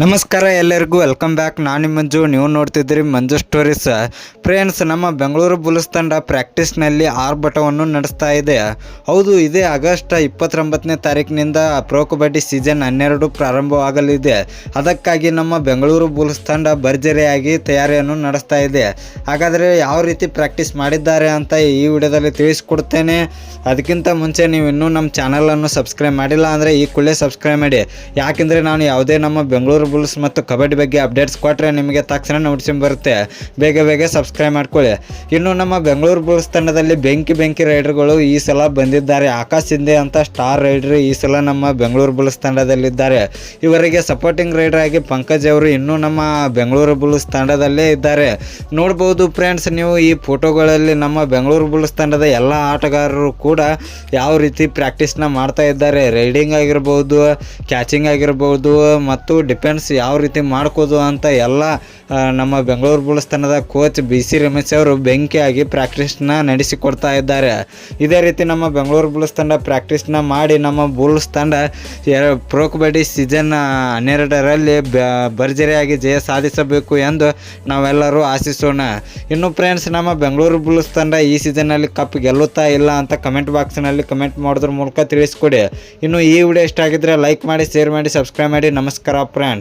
ನಮಸ್ಕಾರ ಎಲ್ಲರಿಗೂ welcome back ನಾನು ಮಂಜು, ನೀವು ನೋಡ್ತಿದ್ದೀರಿ ಮಂಜು ಸ್ಟೋರೀಸ್ ಫ್ರೆಂಡ್ಸ್ ನಮ್ಮ ಬೆಂಗಳೂರು ಬುಲ್ಸ್ ತಂಡ ಪ್ರಾಕ್ಟೀಸ್ನಲ್ಲಿ ಆರ್ಭಟವನ್ನು ನಡೆಸ್ತಾ ಇದೆ. ಹೌದು, ಇದೇ ಆಗಸ್ಟ್ ಇಪ್ಪತ್ತೊಂಬತ್ತನೇ ತಾರೀಕಿನಿಂದ ಪ್ರೋ ಕಬಡ್ಡಿ ಸೀಸನ್ ಹನ್ನೆರಡು ಪ್ರಾರಂಭವಾಗಲಿದೆ. ಅದಕ್ಕಾಗಿ ನಮ್ಮ ಬೆಂಗಳೂರು ಬುಲ್ಸ್ ತಂಡ ಭರ್ಜರಿಯಾಗಿ ತಯಾರಿಯನ್ನು ನಡೆಸ್ತಾ ಇದೆ. ಹಾಗಾದರೆ ಯಾವ ರೀತಿ ಪ್ರಾಕ್ಟೀಸ್ ಮಾಡಿದ್ದಾರೆ ಅಂತ ಈ ವಿಡಿಯೋದಲ್ಲಿ ತಿಳಿಸ್ಕೊಡ್ತೇನೆ. ಅದಕ್ಕಿಂತ ಮುಂಚೆ ನೀವು ಇನ್ನೂ ನಮ್ಮ ಚಾನಲನ್ನು ಸಬ್ಸ್ಕ್ರೈಬ್ ಮಾಡಿಲ್ಲ ಅಂದರೆ ಈ ಕೂಡಲೇ ಸಬ್ಸ್ಕ್ರೈಬ್ ಮಾಡಿ. ಯಾಕೆಂದರೆ ನಾನು ಯಾವುದೇ ನಮ್ಮ ಬೆಂಗಳೂರು ಬುಲ್ಸ್ ಮತ್ತು ಕಬಡ್ಡಿ ಬಗ್ಗೆ ಅಪ್ಡೇಟ್ಸ್ ಕೊಟ್ಟರೆ ನಿಮಗೆ ತಕ್ಷಣ ನೋಟಿಸ್ ಬರುತ್ತೆ ಬೇಗ ಬೇಗ ಸಬ್ಸ್ಕ್ರೈಬ್ ಮಾಡ್ಕೊಳ್ಳಿ. ಇನ್ನು ನಮ್ಮ ಬೆಂಗಳೂರು ಬುಲ್ಸ್ ತಂಡದಲ್ಲಿ ಬೆಂಕಿ ಬೆಂಕಿ ರೈಡರ್ಗಳು ಈ ಸಲ ಬಂದಿದ್ದಾರೆ. ಆಕಾಶ್ ಶಿಂದೆ ಅಂತ ಸ್ಟಾರ್ ರೈಡರ್ ಈ ಸಲ ನಮ್ಮ ಬೆಂಗಳೂರು ಬುಲ್ಸ್ ತಂಡದಲ್ಲಿದ್ದಾರೆ. ಇವರಿಗೆ ಸಪೋರ್ಟಿಂಗ್ ರೈಡರ್ ಆಗಿ ಪಂಕಜ್ ಅವರು ಇನ್ನೂ ನಮ್ಮ ಬೆಂಗಳೂರು ಬುಲ್ಸ್ ತಂಡದಲ್ಲೇ ಇದ್ದಾರೆ. ನೋಡ್ಬೋದು ಫ್ರೆಂಡ್ಸ್ ನೀವು ಈ ಫೋಟೋಗಳಲ್ಲಿ ನಮ್ಮ ಬೆಂಗಳೂರು ಬುಲ್ಸ್ ತಂಡದ ಎಲ್ಲ ಆಟಗಾರರು ಕೂಡ ಯಾವ ರೀತಿ ಪ್ರಾಕ್ಟೀಸ್ನ ಮಾಡ್ತಾ ಇದ್ದಾರೆ. ರೈಡಿಂಗ್ ಆಗಿರ್ಬೋದು ಕ್ಯಾಚಿಂಗ್ ಆಗಿರ್ಬೋದು ಮತ್ತು ಡಿಫೆನ್ಸ್ ಯಾವ ರೀತಿ ಮಾಡ್ಕೋದು ಅಂತ ಎಲ್ಲ ನಮ್ಮ ಬೆಂಗಳೂರು ಬುಲ್ಸ್ ತಂಡದ ಕೋಚ್ ಬಿ ಸಿ ರಮೇಶ್ ಅವರು ಬೆಂಕಿಯಾಗಿ ಪ್ರಾಕ್ಟೀಸ್ನ ನಡೆಸಿಕೊಡ್ತಾ ಇದ್ದಾರೆ. ಇದೇ ರೀತಿ ನಮ್ಮ ಬೆಂಗಳೂರು ಬುಲ್ಸ್ ತಂಡ ಪ್ರಾಕ್ಟೀಸ್ನ ಮಾಡಿ ನಮ್ಮ ಬುಲ್ಸ್ ತಂಡ ಪ್ರೋ ಕಬಡ್ಡಿ ಸೀಸನ್ ಹನ್ನೆರಡರಲ್ಲಿ ಭರ್ಜರಿಯಾಗಿ ಜಯ ಸಾಧಿಸಬೇಕು ಎಂದು ನಾವೆಲ್ಲರೂ ಆಶಿಸೋಣ. ಇನ್ನು ಫ್ರೆಂಡ್ಸ್ ನಮ್ಮ ಬೆಂಗಳೂರು ಬುಲ್ಸ್ ತಂಡ ಈ ಸೀಸನ್ನಲ್ಲಿ ಕಪ್ ಗೆಲ್ಲುತ್ತಾ ಇಲ್ಲ ಅಂತ ಕಮೆಂಟ್ ಬಾಕ್ಸ್ನಲ್ಲಿ ಕಮೆಂಟ್ ಮಾಡೋದ್ರ ಮೂಲಕ ತಿಳಿಸ್ಕೊಡಿ. ಇನ್ನು ಈ ವಿಡಿಯೋ ಇಷ್ಟ ಆಗಿದ್ರೆ ಲೈಕ್ ಮಾಡಿ ಶೇರ್ ಮಾಡಿ ಸಬ್ಸ್ಕ್ರೈಬ್ ಮಾಡಿ. ನಮಸ್ಕಾರ ಫ್ರೆಂಡ್ಸ್